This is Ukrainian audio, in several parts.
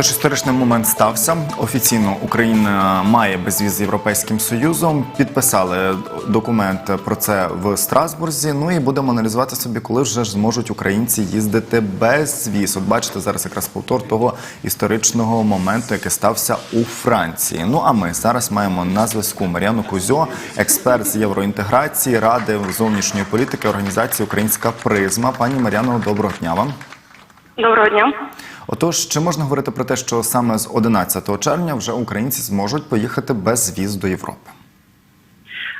Тож історичний момент стався. Офіційно Україна має безвіз з Європейським Союзом. Підписали документ про це в Страсбурзі. Ну і будемо аналізувати собі, коли вже ж зможуть українці їздити без віз. От бачите, зараз якраз повтор того історичного моменту, який стався у Франції. Ну а ми зараз маємо на зв'язку Мар'яну Кузьо, експерт з євроінтеграції, ради зовнішньої політики організації Українська Призма. Пані Мар'яно, доброго дня вам. Доброго дня. Отож, чи можна говорити про те, що саме з 11 червня вже українці зможуть поїхати без віз до Європи?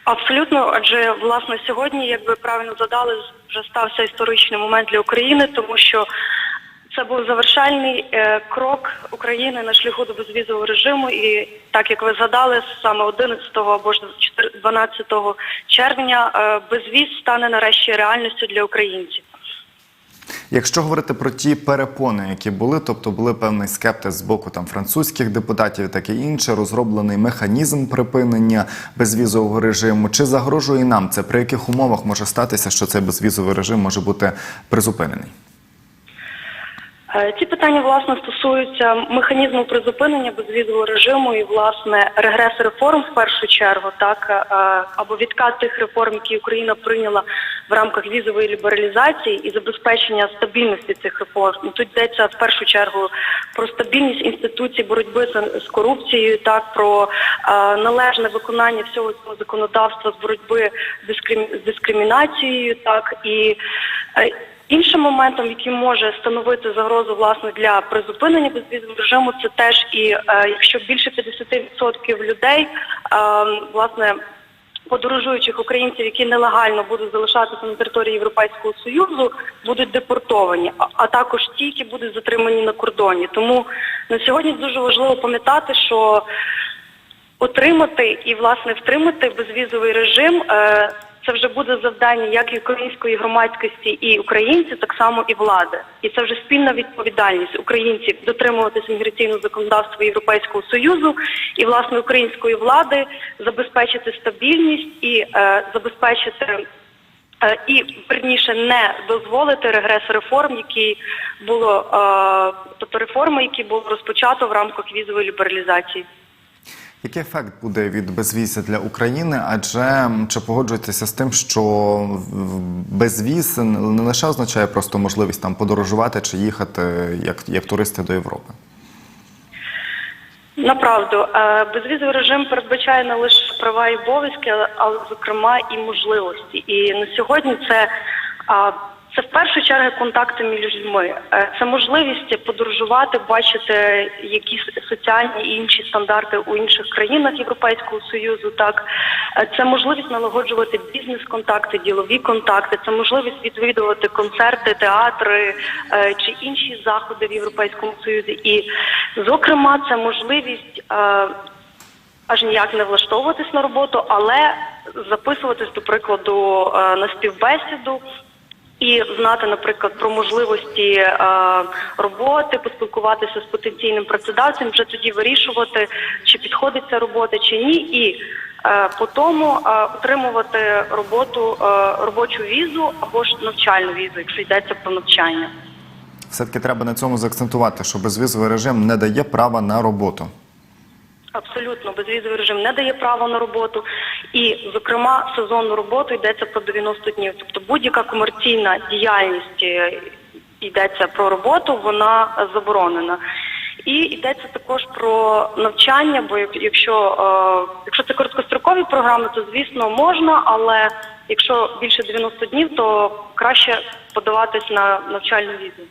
Абсолютно, адже власне сьогодні, як ви правильно задали, вже стався історичний момент для України, тому що це був завершальний е, крок України на шляху до безвізового режиму. І так як ви згадали, саме 11 або ж 12 червня е, безвіз стане нарешті реальністю для українців. Якщо говорити про ті перепони, які були, тобто були певний скептиз з боку там французьких депутатів, і таке інше, розроблений механізм припинення безвізового режиму. Чи загрожує нам це? При яких умовах може статися, що цей безвізовий режим може бути призупинений? Е, Ці питання власне стосуються механізму призупинення безвізового режиму і власне регрес реформ в першу чергу, так е, або відкат тих реформ, які Україна прийняла в рамках візової лібералізації і забезпечення стабільності цих реформ. Тут йдеться в першу чергу про стабільність інституцій боротьби з- корупцією, так про е, належне виконання всього цього законодавства з боротьби з дискрим- дискримінацією, так і Іншим моментом, який може становити загрозу власне для призупинення безвізового режиму, це теж і е, якщо більше 50% людей е, власне подорожуючих українців, які нелегально будуть залишатися на території Європейського Союзу, будуть депортовані, а, а також ті, які будуть затримані на кордоні. Тому на сьогодні дуже важливо пам'ятати, що отримати і власне втримати безвізовий режим. Е, це вже буде завдання як і української громадськості і українців, так само і влади. І це вже спільна відповідальність українців дотримуватися міграційного законодавства Європейського союзу і власне української влади забезпечити стабільність і е, забезпечити. е, І верніше не дозволити регрес реформ, які було е, тобто реформи, які було розпочато в рамках візової лібералізації. Який ефект буде від безвіза для України? Адже чи погоджуєтеся з тим, що безвіз не лише означає просто можливість там подорожувати чи їхати як, як туристи до Європи? Направду, е, безвізовий режим передбачає не лише права і обов'язки, але- зокрема і можливості. І на сьогодні це, це в першу чергу контакти між людьми. Е, Це можливість подорожувати, бачити якісь соціальні і інші стандарти у інших країнах Європейського Союзу. Так Е, це можливість налагоджувати бізнес-контакти, ділові контакти, це можливість відвідувати концерти, театри е, чи інші заходи в Європейському Союзі. І, зокрема, це можливість. аж ніяк не влаштовуватись на роботу, але записуватись, до прикладу, на співбесіду. І знати, наприклад, про можливості е, роботи, поспілкуватися з потенційним працедавцем, вже тоді вирішувати, чи підходить ця робота, чи ні, і е, по тому е, отримувати роботу, е, робочу візу або ж навчальну візу, якщо йдеться про навчання. Все-таки треба на цьому заакцентувати, що безвізовий режим не дає права на роботу. Абсолютно, безвізовий режим не дає права на роботу. І, зокрема, сезонну роботу йдеться про 90 днів. Тобто будь-яка комерційна діяльність е, йдеться про роботу, вона заборонена. І йдеться також про навчання, бо як- якщо, е, якщо це короткострокові програми, то звісно можна, але якщо більше 90 днів, то краще подаватись на навчальну візу.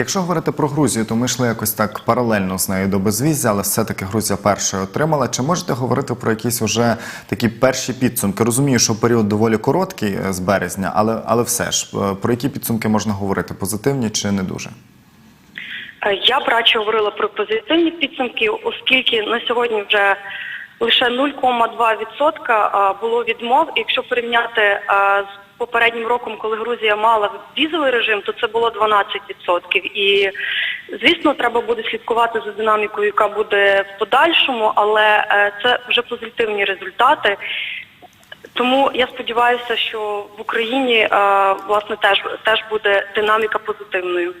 Якщо говорити про Грузію, то ми йшли якось так паралельно з нею до безвізя, але все-таки Грузія першою отримала. Чи можете говорити про якісь уже такі перші підсумки? Розумію, що період доволі короткий е, з березня, але, але все ж е, про які підсумки можна говорити? Позитивні чи не дуже? Е, Я б радше говорила про позитивні підсумки, оскільки на сьогодні вже лише 0,2% було відмов. Якщо порівняти з попереднім роком, коли Грузія мала візовий режим, то це було 12%. І звісно, треба буде слідкувати за динамікою, яка буде в подальшому, але е, це вже позитивні результати. Тому я сподіваюся, що в Україні е, власне теж теж буде динаміка позитивною.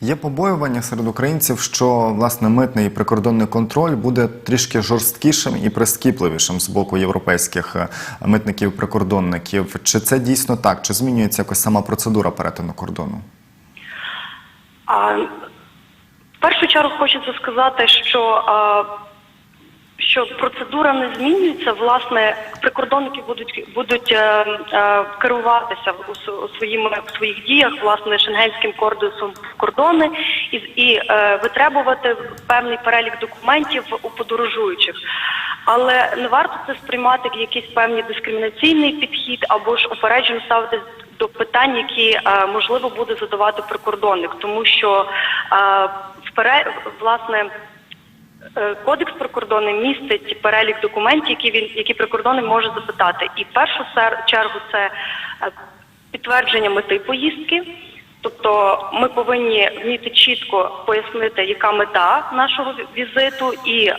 Є побоювання серед українців, що власне митний і прикордонний контроль буде трішки жорсткішим і прискіпливішим з боку європейських е, митників-прикордонників. Чи це дійсно так? Чи змінюється якось сама процедура перетину кордону? А, в першу чергу хочеться сказати, що, а, що процедура не змінюється. Власне, прикордонники будуть, будуть е, е, керуватися у, у своїми, в своїх діях власне шенгенським кодексом кордони і, і е, витребувати певний перелік документів у подорожуючих. Але не варто це сприймати як якийсь певний дискримінаційний підхід або ж упереджено ставитись до питань, які е, можливо буде задавати прикордонник, тому що е, вперед, власне. Е, Кодекс прикордонний містить перелік документів, які він які прикордонник може запитати. І в першу чергу це е, підтвердження мети поїздки. Тобто ми повинні вміти чітко пояснити, яка мета нашого візиту, і е,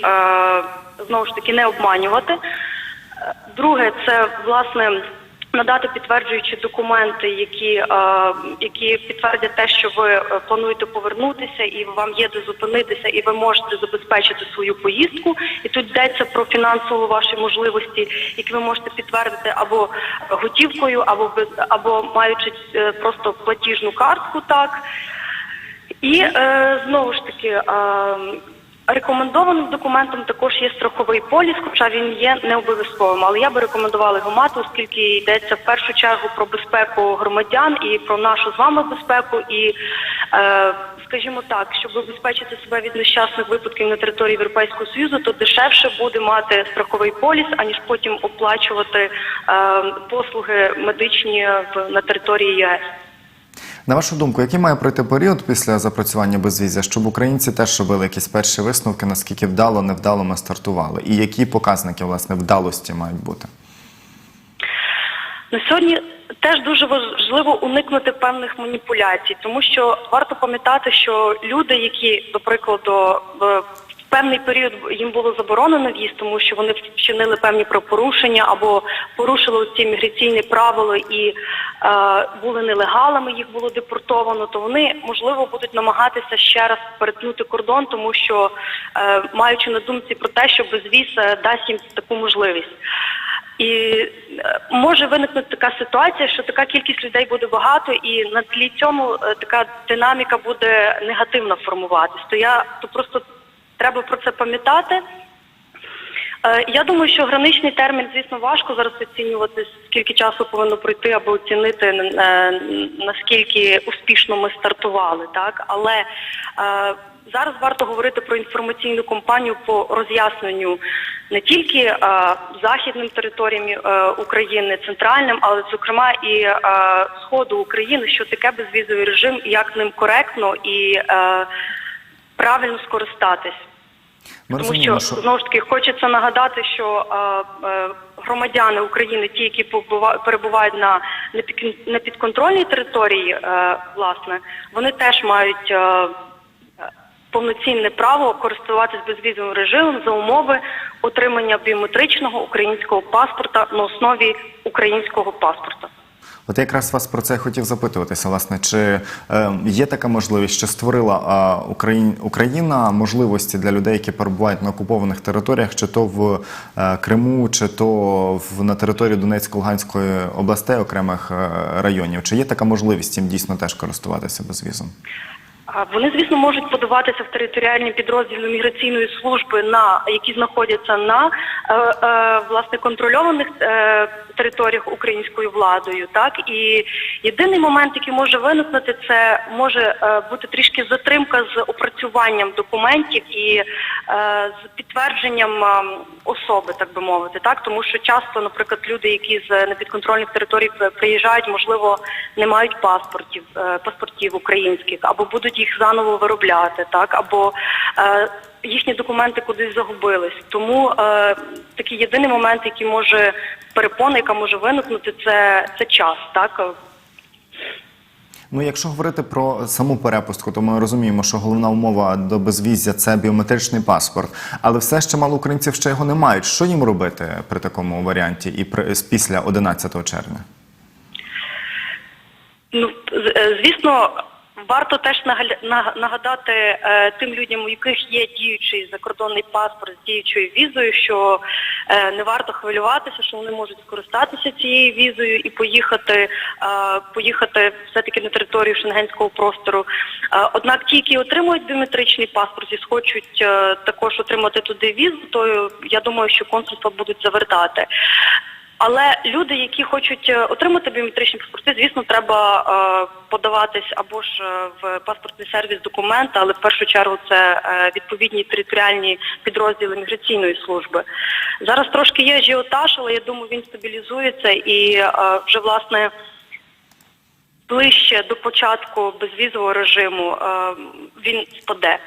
знову ж таки не обманювати. Е, Друге, це власне надати підтверджуючі документи, які, е, які підтвердять те, що ви е, плануєте повернутися, і вам є де зупинитися, і ви можете забезпечити свою поїздку. І тут йдеться про фінансову ваші можливості, які ви можете підтвердити або готівкою, або без або маючи е, просто платіжну картку, так. І е, знову ж таки. Е, Рекомендованим документом також є страховий поліс, хоча він є не обов'язковим. Але я би рекомендувала його мати, оскільки йдеться в першу чергу про безпеку громадян і про нашу з вами безпеку. І, е, скажімо так, щоб забезпечити себе від нещасних випадків на території Європейського Союзу, то дешевше буде мати страховий поліс, аніж потім оплачувати е, послуги медичні в на території ЄС. На вашу думку, який має пройти період після запрацювання безвізя, щоб українці теж робили якісь перші висновки, наскільки вдало, невдало ми стартували, і які показники власне вдалості мають бути? На сьогодні теж дуже важливо уникнути певних маніпуляцій, тому що варто пам'ятати, що люди, які, до прикладу, певний період їм було заборонено в'їзд, тому що вони вчинили певні правопорушення або порушили ці міграційні правила і е, були нелегалами, їх було депортовано, то вони можливо будуть намагатися ще раз перетнути кордон, тому що е, маючи на думці про те, що безвіз дасть їм таку можливість. І е, може виникнути така ситуація, що така кількість людей буде багато, і на тлі цьому е, така динаміка буде негативно формуватись. То я то просто треба про це пам'ятати. Е, Я думаю, що граничний термін, звісно, важко зараз оцінювати, скільки часу повинно пройти, аби оцінити е, наскільки успішно ми стартували, так але е, зараз варто говорити про інформаційну кампанію по роз'ясненню не тільки західним територіям України, центральним, але зокрема і сходу України, що таке безвізовий режим, як ним коректно і правильно скористатись. Ми Тому розуміємо, що що знову ж таки хочеться нагадати, що е, е, громадяни України, ті, які побува- перебувають на непідконтрольній території, е, власне, вони теж мають е, е, повноцінне право користуватись безвізовим режимом за умови отримання біометричного українського паспорта на основі українського паспорта. От якраз вас про це хотів запитуватися. Власне, чи е, є така можливість, що створила е, Україн, Україна можливості для людей, які перебувають на окупованих територіях, чи то в е, Криму, чи то в на території Донецько-Луганської областей окремих е, районів? Чи є така можливість їм дійсно теж користуватися безвізом? Вони, звісно, можуть подаватися в територіальні підрозділи міграційної служби, на які знаходяться на власне контрольованих е, територіях українською владою. Так і єдиний момент, який може виникнути, це може е, бути трішки затримка з опрацюванням документів і е, з підтвердженням е, особи, так би мовити, так тому що часто, наприклад, люди, які з непідконтрольних територій приїжджають, можливо, не мають паспортів, е, паспортів українських, або будуть їх заново виробляти, так або е, їхні документи кудись загубились. Тому е, такий єдиний момент, який може перепона, яка може виникнути, це, це час, так. Ну, якщо говорити про саму перепустку, то ми розуміємо, що головна умова до безвіззя це біометричний паспорт, але все ще мало українців ще його не мають. Що їм робити при такому варіанті і при після 11 червня? Ну, е, звісно, Варто теж нагадати е, тим людям, у яких є діючий закордонний паспорт з діючою візою, що е, не варто хвилюватися, що вони можуть скористатися цією візою і поїхати, е, поїхати все-таки на територію шенгенського простору. Однак ті, які отримують біометричний паспорт і схочуть також отримати туди візу, то я думаю, що консульства будуть завертати. Але люди, які хочуть е, отримати біометричні паспорти, звісно, треба е, подаватись або ж е, в паспортний сервіс документа, але в першу чергу це відповідні територіальні підрозділи міграційної служби. Зараз трошки є ажіотаж, але я думаю, він стабілізується і вже власне ближче до початку безвізового режиму він спаде.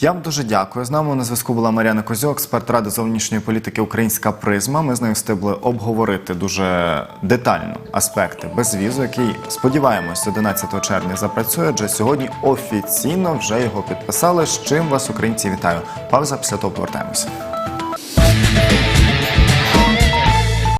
Я вам дуже дякую. З нами на зв'язку була Мар'яна Козьо, експерт Ради зовнішньої політики Українська призма. Ми з нею встигли обговорити дуже детально аспекти безвізу, який сподіваємось 11 червня запрацює. Адже сьогодні офіційно вже його підписали. З чим вас українці вітаю. Пауза після того повертаємося.